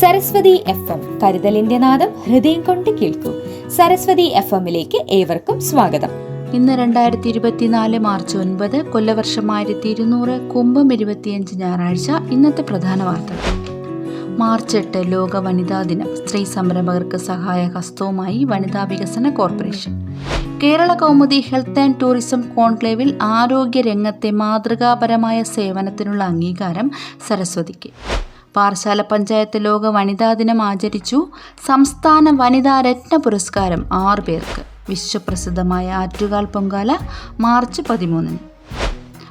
Saraswati F M കരുതലിന്റെ നാദം ഹൃദയം കൊണ്ട് കേൾക്കൂ. സരസ്വതി എഫ് എമ്മിലേക്ക് ഏവർക്കും സ്വാഗതം. ഇന്ന് രണ്ടായിരത്തി ഇരുപത്തിനാല് മാർച്ച് ഒൻപത് കൊല്ലവർഷം ആയിരത്തി ഇരുന്നൂറ് കുംഭം ഇരുപത്തിയഞ്ച് ഞായറാഴ്ച ഇന്നത്തെ പ്രധാന വാർത്തകൾ മാർച്ച് എട്ട് ലോക വനിതാ ദിനം സ്ത്രീ സംരംഭകർക്ക് സഹായ ഹസ്തവുമായി വനിതാ വികസന corporation. Kerala Kaumudi health and tourism കോൺക്ലേവിൽ ആരോഗ്യ രംഗത്തെ മാതൃകാപരമായ സേവനത്തിനുള്ള അംഗീകാരം സരസ്വതിക്ക്. പാറശാല പഞ്ചായത്ത് ലോക വനിതാ ദിനം ആചരിച്ചു. സംസ്ഥാന വനിതാ രത്ന പുരസ്കാരം ആറു പേർക്ക്. വിശ്വപ്രസിദ്ധമായ ആറ്റുകാൽ പൊങ്കാല മാർച്ച് പതിമൂന്നിന്.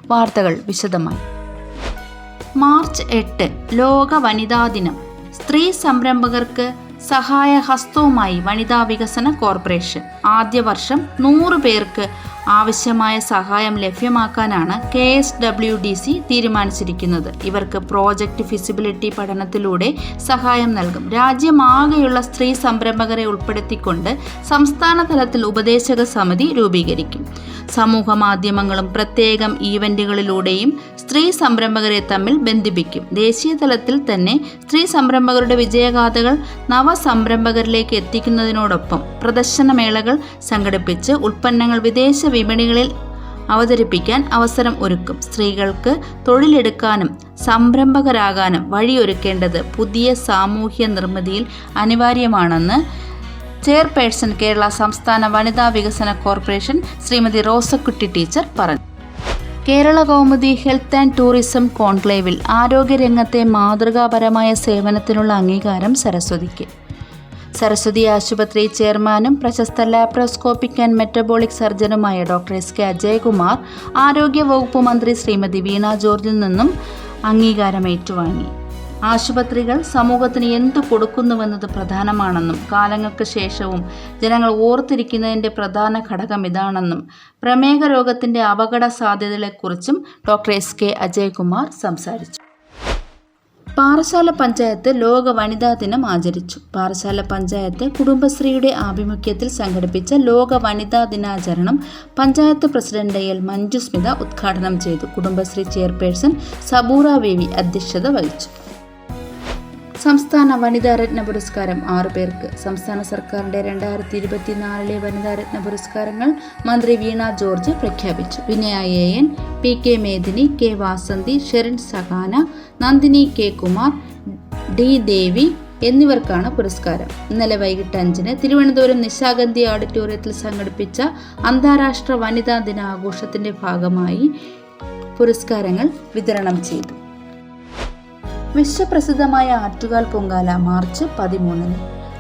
വാർത്തകൾ വിശദമായി. മാർച്ച് എട്ട് ലോക വനിതാ ദിനം. സ്ത്രീ സംരംഭകർക്ക് സഹായ ഹസ്തവുമായി വനിതാ വികസന കോർപ്പറേഷൻ. ആദ്യ വർഷം നൂറ് പേർക്ക് ആവശ്യമായ സഹായം ലഭ്യമാക്കാനാണ് K S W D C തീരുമാനിച്ചിരിക്കുന്നത്. ഇവർക്ക് പ്രോജക്റ്റ് ഫിസിബിലിറ്റി പഠനത്തിലൂടെ സഹായം നൽകും. രാജ്യമാകെയുള്ള സ്ത്രീ സംരംഭകരെ ഉൾപ്പെടുത്തിക്കൊണ്ട് സംസ്ഥാന തലത്തിൽ ഉപദേശക സമിതി രൂപീകരിക്കും. സമൂഹ മാധ്യമങ്ങളും പ്രത്യേകം ഈവന്റുകളിലൂടെയും സ്ത്രീ സംരംഭകരെ തമ്മിൽ ബന്ധിപ്പിക്കും. ദേശീയ തലത്തിൽ തന്നെ സ്ത്രീ സംരംഭകരുടെ വിജയഗാഥകൾ നവസംരംഭകരിലേക്ക് എത്തിക്കുന്നതിനോടൊപ്പം പ്രദർശനമേളകൾ സംഘടിപ്പിച്ച് ഉൽപ്പന്നങ്ങൾ വിദേശ വിപണികളിൽ അവതരിപ്പിക്കാൻ അവസരം ഒരുക്കും. സ്ത്രീകൾക്ക് തൊഴിലെടുക്കാനും സംരംഭകരാകാനും വഴിയൊരുക്കേണ്ടത് പുതിയ സാമൂഹ്യ നിർമ്മിതിയിൽ അനിവാര്യമാണെന്ന് ചെയർപേഴ്സൺ കേരള സംസ്ഥാന വനിതാ വികസന കോർപ്പറേഷൻ ശ്രീമതി റോസക്കുട്ടി ടീച്ചർ പറഞ്ഞു. Kerala Kaumudi health and tourism കോൺക്ലേവിൽ ആരോഗ്യരംഗത്തെ മാതൃകാപരമായ സേവനത്തിനുള്ള അംഗീകാരം സരസ്വതിക്ക്. സരസ്വതി ആശുപത്രി ചെയർമാനും പ്രശസ്ത ലാപ്രോസ്കോപ്പിക് ആൻഡ് മെറ്റബോളിക് സർജനുമായ ഡോക്ടർ എസ് കെ അജയകുമാർ ആരോഗ്യ വകുപ്പ് മന്ത്രി ശ്രീമതി വീണ ജോർജിൽ നിന്നും അംഗീകാരം ഏറ്റുവാങ്ങി ആശുപത്രികൾ സമൂഹത്തിന് എന്തു കൊടുക്കുന്നുവെന്നത് പ്രധാനമാണെന്നും കാലങ്ങൾക്ക് ശേഷവും ജനങ്ങൾ ഓർത്തിരിക്കുന്നതിന്റെ പ്രധാന ഘടകം ഇതാണെന്നും പ്രമേഹ രോഗത്തിന്റെ അപകട സാധ്യതകളെക്കുറിച്ചും ഡോക്ടർ എസ് കെ അജയകുമാർ സംസാരിച്ചു. പാറശാല പഞ്ചായത്ത് ലോക വനിതാ ദിനം ആചരിച്ചു. പാറശാല പഞ്ചായത്ത് കുടുംബശ്രീയുടെ ആഭിമുഖ്യത്തിൽ സംഘടിപ്പിച്ച ലോക വനിതാ ദിനാചരണം പഞ്ചായത്ത് പ്രസിഡന്റ് എൽ. മഞ്ജുസ്മിത ഉദ്ഘാടനം ചെയ്തു. കുടുംബശ്രീ ചെയർപേഴ്സൺ സബൂറ വേവി അധ്യക്ഷത വഹിച്ചു. സംസ്ഥാന വനിതാ രത്ന പുരസ്കാരം ആറു പേർക്ക്. സംസ്ഥാന സർക്കാരിന്റെ രണ്ടായിരത്തി ഇരുപത്തിനാലിലെ വനിതാ രത്ന പുരസ്കാരങ്ങൾ മന്ത്രി വീണ ജോർജ് പ്രഖ്യാപിച്ചു. Vinaya A. N. P. K. Medini K. Vasanthi Sherin Sahana Nandini K Kumar D Devi എന്നിവർക്കാണ് പുരസ്കാരം. ഇന്നലെ വൈകിട്ട് അഞ്ചിന് തിരുവനന്തപുരം നിശാഗന്ധി ഓഡിറ്റോറിയത്തിൽ സംഘടിപ്പിച്ച അന്താരാഷ്ട്ര വനിതാ ദിനാഘോഷത്തിന്റെ ഭാഗമായി പുരസ്കാരങ്ങൾ വിതരണം ചെയ്തു. വിശ്വപ്രസിദ്ധമായ ആറ്റുകാൽ പൊങ്കാല മാർച്ച് പതിമൂന്നിന്.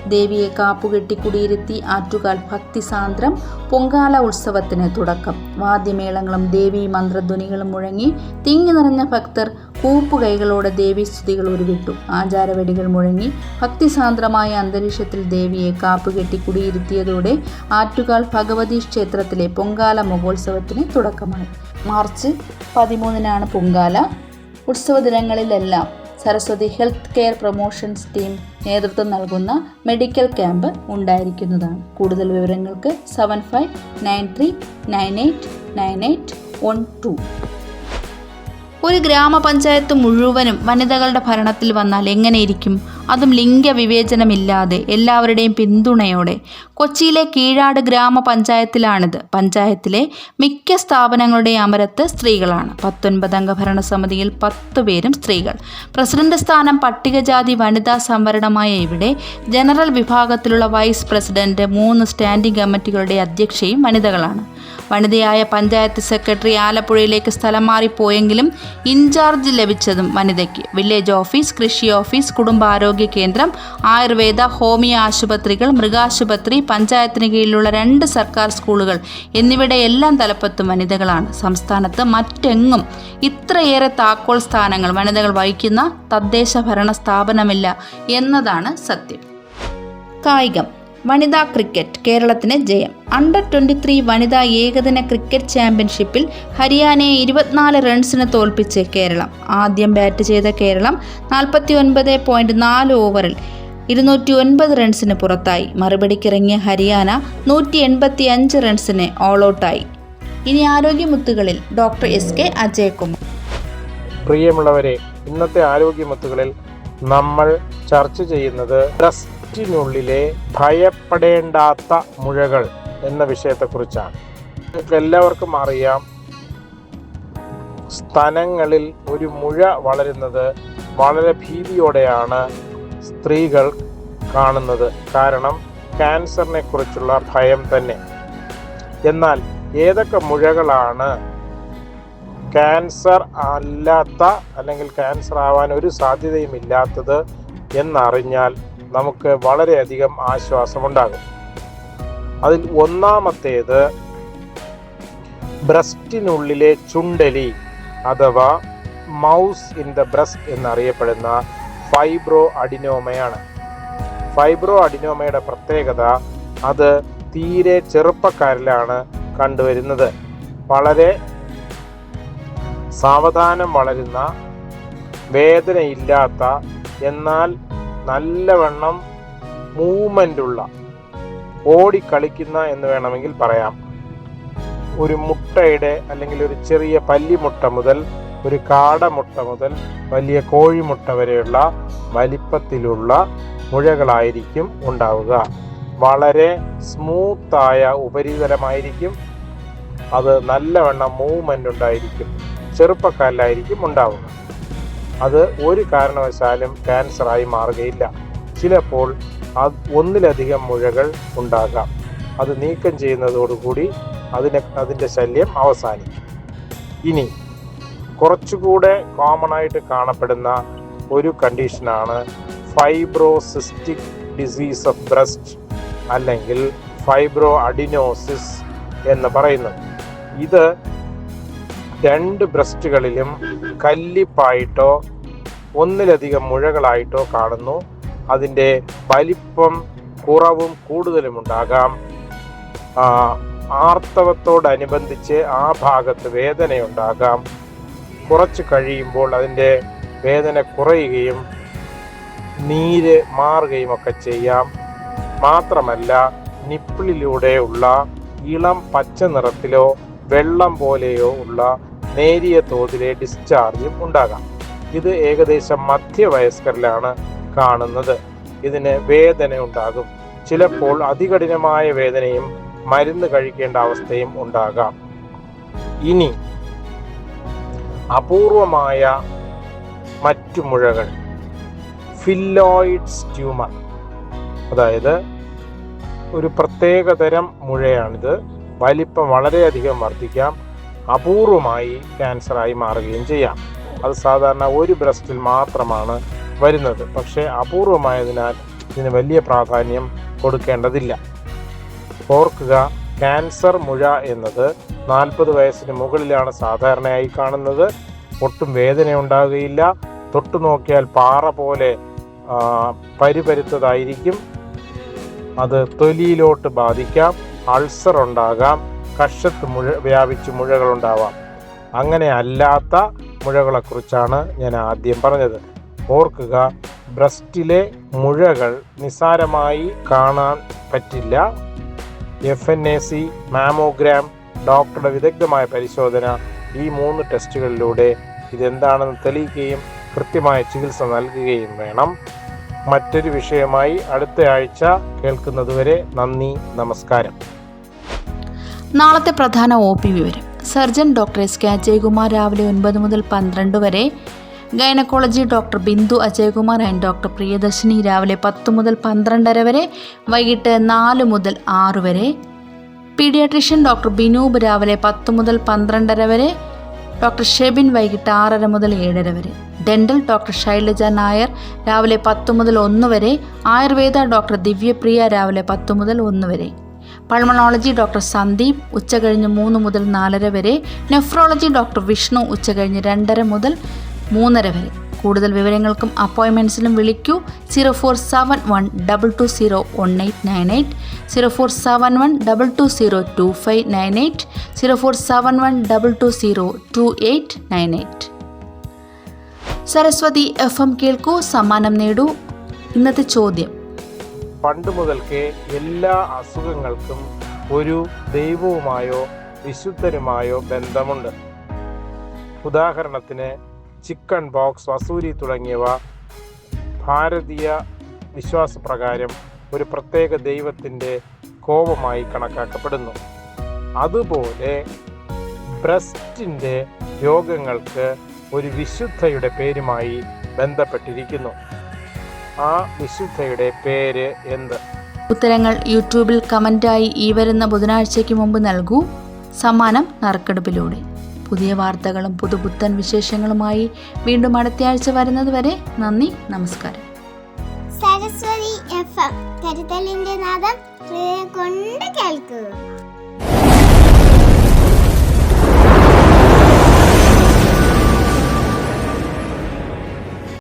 ദേവിയെ കാപ്പുകെട്ടി കുടിയിരുത്തി ആറ്റുകാൽ ഭക്തിസാന്ദ്രം പൊങ്കാല ഉത്സവത്തിന് തുടക്കം. വാദ്യമേളങ്ങളും ദേവി മന്ത്രധ്വനികളും മുഴങ്ങി തിങ്ങി നിറഞ്ഞ ഭക്തർ കൂപ്പുകൈകളോടെ ദേവീസ്തുതികൾ ഉരുവിട്ടു. ആചാരവെടികൾ മുഴങ്ങി ഭക്തിസാന്ദ്രമായ അന്തരീക്ഷത്തിൽ ദേവിയെ കാപ്പുകെട്ടി കുടിയിരുത്തിയതോടെ ആറ്റുകാൽ ഭഗവതി ക്ഷേത്രത്തിലെ പൊങ്കാല മഹോത്സവത്തിന് തുടക്കമായി. മാർച്ച് പതിമൂന്നിനാണ് പൊങ്കാല. ഉത്സവ ദിനങ്ങളിലെല്ലാം Saraswati health care promotions team നേതൃത്വം നൽകുന്ന മെഡിക്കൽ ക്യാമ്പ് ഉണ്ടായിരിക്കുന്നതാണ്. കൂടുതൽ വിവരങ്ങൾക്ക് seven five nine three nine eight nine eight one two. ഒരു ഗ്രാമപഞ്ചായത്ത് മുഴുവനും വനിതകളുടെ ഭരണത്തിൽ വന്നാൽ എങ്ങനെയിരിക്കും? അതും ലിംഗവിവേചനമില്ലാതെ എല്ലാവരുടെയും പിന്തുണയോടെ. കൊച്ചിയിലെ കീഴാട് ഗ്രാമപഞ്ചായത്തിലാണിത്. പഞ്ചായത്തിലെ മിക്ക സ്ഥാപനങ്ങളുടെയും അമരത്ത് സ്ത്രീകളാണ്. പത്തൊൻപതംഗ ഭരണസമിതിയിൽ പത്തു പേരും സ്ത്രീകൾ. പ്രസിഡന്റ് സ്ഥാനം പട്ടികജാതി വനിതാ സംവരണമായ ഇവിടെ ജനറൽ വിഭാഗത്തിലുള്ള വൈസ് പ്രസിഡന്റ് മൂന്ന് സ്റ്റാൻഡിംഗ് കമ്മിറ്റികളുടെ അധ്യക്ഷയും വനിതകളാണ്. വനിതയായ പഞ്ചായത്ത് സെക്രട്ടറി ആലപ്പുഴയിലേക്ക് സ്ഥലം മാറിപ്പോയെങ്കിലും ഇൻചാർജ് ലഭിച്ചതും വനിതയ്ക്ക്. വില്ലേജ് ഓഫീസ് കൃഷി ഓഫീസ് കുടുംബാരോഗ്യ കേന്ദ്രം ആയുർവേദ ഹോമിയോ ആശുപത്രികൾ മൃഗാശുപത്രി പഞ്ചായത്തിന് കീഴിലുള്ള രണ്ട് സർക്കാർ സ്കൂളുകൾ എന്നിവയുടെ എല്ലാം തലപ്പത്തും വനിതകളാണ്. സംസ്ഥാനത്ത് മറ്റെങ്ങും ഇത്രയേറെ താക്കോൽ സ്ഥാനങ്ങൾ വനിതകൾ വഹിക്കുന്ന തദ്ദേശ ഭരണ സ്ഥാപനമില്ല എന്നതാണ് സത്യം. കായികം. വനിതാ ക്രിക്കറ്റ് കേരളത്തിന് ജയം. അണ്ടർ ട്വന്റി ത്രീ വനിതാ ഏകദിന ക്രിക്കറ്റ് ചാമ്പ്യൻഷിപ്പിൽ ഹരിയാനയെ ഇരുപത്തിനാല് റൺസിന് തോൽപ്പിച്ച് കേരളം. ആദ്യം ബാറ്റ് ചെയ്ത കേരളം നാൽപ്പത്തി ഒൻപത് പോയിന്റ് നാല് ഓവറിൽ ഇരുന്നൂറ്റി ഒൻപത് റൺസിന് പുറത്തായി. മറുപടിക്കിറങ്ങിയ ഹരിയാന നൂറ്റി എൺപത്തി അഞ്ച് റൺസിന് ഓൾ ഔട്ടായി ഇനി ആരോഗ്യമുത്തുകളിൽ ഡോക്ടർ എസ് കെ അജയകുമാർ. പ്രിയമുള്ളവരെ ഇന്നത്തെ ആരോഗ്യമുത്തുകളിൽ നമ്മൾ ചർച്ച ചെയ്യുന്നത് ബ്രസ്റ്റിനുള്ളിലെ ഭയപ്പെടേണ്ടാത്ത മുഴകൾ എന്ന വിഷയത്തെക്കുറിച്ചാണ്. നിങ്ങൾക്ക് എല്ലാവർക്കും അറിയാം സ്ഥലങ്ങളിൽ ഒരു മുഴ വളരുന്നത് വളരെ ഭീതിയോടെയാണ് സ്ത്രീകൾ കാണുന്നത്. കാരണം ക്യാൻസറിനെ കുറിച്ചുള്ള ഭയം തന്നെ. എന്നാൽ ഏതൊക്കെ മുഴകളാണ് ക്യാൻസർ അല്ലാത്ത അല്ലെങ്കിൽ ക്യാൻസർ ആവാൻ ഒരു സാധ്യതയും ഇല്ലാത്തത് എന്നറിഞ്ഞാൽ നമുക്ക് വളരെയധികം ആശ്വാസമുണ്ടാകും. അതിൽ ഒന്നാമത്തേത് ബ്രസ്റ്റിനുള്ളിലെ ചുണ്ടലി അഥവാ മൗസ് ഇൻ ദ ബ്രസ്റ്റ് എന്നറിയപ്പെടുന്ന ഫൈബ്രോ അഡിനോമയാണ് ഫൈബ്രോ അഡിനോമയുടെ പ്രത്യേകത അത് തീരെ ചെറുപ്പക്കാരിലാണ് കണ്ടുവരുന്നത്. വളരെ സാവധാനം വളരുന്ന വേദനയില്ലാത്ത എന്നാൽ നല്ലവണ്ണം മൂവ്മെന്റ് ഉള്ള ഓടിക്കളിക്കുന്ന എന്ന് വേണമെങ്കിൽ പറയാം. ഒരു മുട്ടയുടെ അല്ലെങ്കിൽ ഒരു ചെറിയ പല്ലിമുട്ട മുതൽ ഒരു കാടമുട്ട മുതൽ വലിയ കോഴിമുട്ട വരെയുള്ള വലിപ്പത്തിലുള്ള മുഴകളായിരിക്കും ഉണ്ടാവുക. വളരെ സ്മൂത്തായ ഉപരിതലമായിരിക്കും. അത് നല്ലവണ്ണം മൂവ്മെന്റ് ഉണ്ടായിരിക്കും. ചെറുപ്പക്കാരിലായിരിക്കും ഉണ്ടാവുക അത് ഒരു കാരണവശാലും ക്യാൻസറായി മാറുകയില്ല. ചിലപ്പോൾ ഒന്നിലധികം മുഴകൾ ഉണ്ടാകാം. അത് നീക്കം ചെയ്യുന്നതോടുകൂടി അതിന് അതിന്റെ ശല്യം അവസാനിക്കും. ഇനി കുറച്ചുകൂടെ കോമൺ ആയിട്ട് കാണപ്പെടുന്ന ഒരു കണ്ടീഷനാണ് ഫൈബ്രോസിസ്റ്റിക് ഡിസീസ് ഓഫ് ബ്രസ്റ്റ് അല്ലെങ്കിൽ ഫൈബ്രോ അഡിനോസിസ് എന്ന് പറയുന്നത്. ഇത് രണ്ട് ബ്രസ്റ്റുകളിലും കല്ലിപ്പായിട്ടോ ഒന്നിലധികം മുഴകളായിട്ടോ കാണുന്നു. അതിന്റെ വലിപ്പം കുറവും കൂടുതലും ഉണ്ടാകാം ആർത്തവത്തോടനുബന്ധിച്ച് ആ ഭാഗത്ത് വേദനയുണ്ടാകാം. കുറച്ച് കഴിയുമ്പോൾ അതിന്റെ വേദന കുറയുകയും നീര് മാറുകയും ഒക്കെ ചെയ്യാം. മാത്രമല്ല നിപ്പിളിലൂടെയുള്ള ഇളം പച്ച നിറത്തിലോ വെള്ളം പോലെയോ ഉള്ള നേരിയ തോതിലെ ഡിസ്ചാർജും ഉണ്ടാകാം. ഇത് ഏകദേശം മധ്യവയസ്കരിലാണ് കാണുന്നത്. ഇതിന് വേദന ഉണ്ടാകും. ചിലപ്പോൾ അതികഠിനമായ വേദനയും മരുന്ന് കഴിക്കേണ്ട അവസ്ഥയും ഉണ്ടാകാം. ഇനി അപൂർവമായ മറ്റു മുഴകൾ. Phyllodes tumour. അതായത് ഒരു പ്രത്യേകതരം മുഴയാണിത്. വലിപ്പം വളരെയധികം വർദ്ധിക്കാം. അപൂർവമായി ക്യാൻസറായി മാറുകയും ചെയ്യാം. അത് സാധാരണ ഒരു ബ്രസ്റ്റിൽ മാത്രമാണ് വരുന്നത്. പക്ഷേ അപൂർവമായതിനാൽ ഇതിന് വലിയ പ്രാധാന്യം കൊടുക്കേണ്ടതില്ല. ഓർക്കുക ക്യാൻസർ മുഴ എന്നത് നാൽപ്പത് വയസ്സിന് മുകളിലാണ് സാധാരണയായി കാണുന്നത്. ഒട്ടും വേദന ഉണ്ടാകുകയില്ല. തൊട്ടു നോക്കിയാൽ പാറ പോലെ പരിപരുത്തതായിരിക്കും. അത് തൊലിയിലോട്ട് ബാധിക്കാം. അൾസർ ഉണ്ടാകാം. കഷത്ത് മുഴ വ്യാപിച്ച് മുഴകളുണ്ടാവാം. അങ്ങനെ അല്ലാത്ത മുഴകളെക്കുറിച്ചാണ് ഞാൻ ആദ്യം പറഞ്ഞത്. ഓർക്കുക ബ്രസ്റ്റിലെ മുഴകൾ നിസ്സാരമായി കാണാൻ പറ്റില്ല. F N A C mammogram ഡോക്ടറുടെ വിദഗ്ധമായ പരിശോധന ഈ മൂന്ന് ടെസ്റ്റുകളിലൂടെ ഇതെന്താണെന്ന് തെളിയിക്കുകയും കൃത്യമായ ചികിത്സ നൽകുകയും വേണം. മറ്റൊരു വിഷയമായി അടുത്ത ആഴ്ച കേൾക്കുന്നതുവരെ നന്ദി നമസ്കാരം. നാളത്തെ പ്രധാന ഒ പി വിവരം. Surgeon doctor S K Ajaykumar രാവിലെ ഒൻപത് മുതൽ പന്ത്രണ്ട് വരെ. Gynaecology doctor Bindu Ajaykumar and doctor Priyadarshini രാവിലെ പത്ത് മുതൽ പന്ത്രണ്ടര വരെ. വൈകിട്ട് നാല് മുതൽ ആറ് വരെ. പീഡിയാട്രിഷ്യൻ ഡോക്ടർ ബിനൂബ് രാവിലെ പത്ത് മുതൽ പന്ത്രണ്ടര വരെ. ഡോക്ടർ ഷെബിൻ വൈകിട്ട് ആറര മുതൽ ഏഴര വരെ. ഡെന്റൽ ഡോക്ടർ ശൈലജ നായർ രാവിലെ പത്ത് മുതൽ ഒന്ന് വരെ. ആയുർവേദ ഡോക്ടർ ദിവ്യപ്രിയ രാവിലെ പത്ത് മുതൽ ഒന്ന് വരെ. പൾമണോളജി ഡോക്ടർ സന്ദീപ് ഉച്ചകഴിഞ്ഞ് മൂന്ന് മുതൽ നാലര വരെ. നെഫ്രോളജി ഡോക്ടർ വിഷ്ണു ഉച്ചകഴിഞ്ഞ് രണ്ടര മുതൽ മൂന്നര വരെ. കൂടുതൽ വിവരങ്ങൾക്കും അപ്പോയിൻമെന്റ്സിനും വിളിക്കൂ. Zero four seven one double two zero one eight nine eight zero four seven one double two zero two five nine eight zero four seven one double two zero two eight nine eight Saraswati F M കേൾക്കൂ. സമ്മാനം നേടൂ. ഇന്നത്തെ ചോദ്യം. പണ്ട് മുതൽക്കേ എല്ലാ അസുഖങ്ങൾക്കും ഒരു ദൈവവുമായോ വിശുദ്ധരുമായോ ബന്ധമുണ്ട്. ഉദാഹരണത്തിന് ചിക്കൻ ബോക്സ് വസൂരി തുടങ്ങിയവ ഭാരതീയ വിശ്വാസപ്രകാരം ഒരു പ്രത്യേക ദൈവത്തിന്റെ കോപമായി കണക്കാക്കപ്പെടുന്നു. അതുപോലെ ബ്രസ്റ്റിന്റെ രോഗങ്ങൾക്ക് ഒരു വിശുദ്ധയുടെ പേരുമായി ബന്ധപ്പെട്ടിരിക്കുന്നു. ആ വിശുദ്ധയുടെ പേര് എന്ത്? ഉത്തരങ്ങൾ യൂട്യൂബിൽ കമന്റായി ഈ വരുന്ന ബുധനാഴ്ചയ്ക്ക് മുമ്പ് നൽകൂ. സമ്മാനം നറുക്കെടുപ്പിലൂടെ. പുതിയ വാർത്തകളും പുതുപുത്തൻ വിശേഷങ്ങളുമായി വീണ്ടും അടുത്തയാഴ്ച വരുന്നതുവരെ നന്ദി നമസ്കാരം. സരസ്വതി എഫ് എം കരുതലിന്റെ നാദം കൊണ്ട് കേൾക്കൂ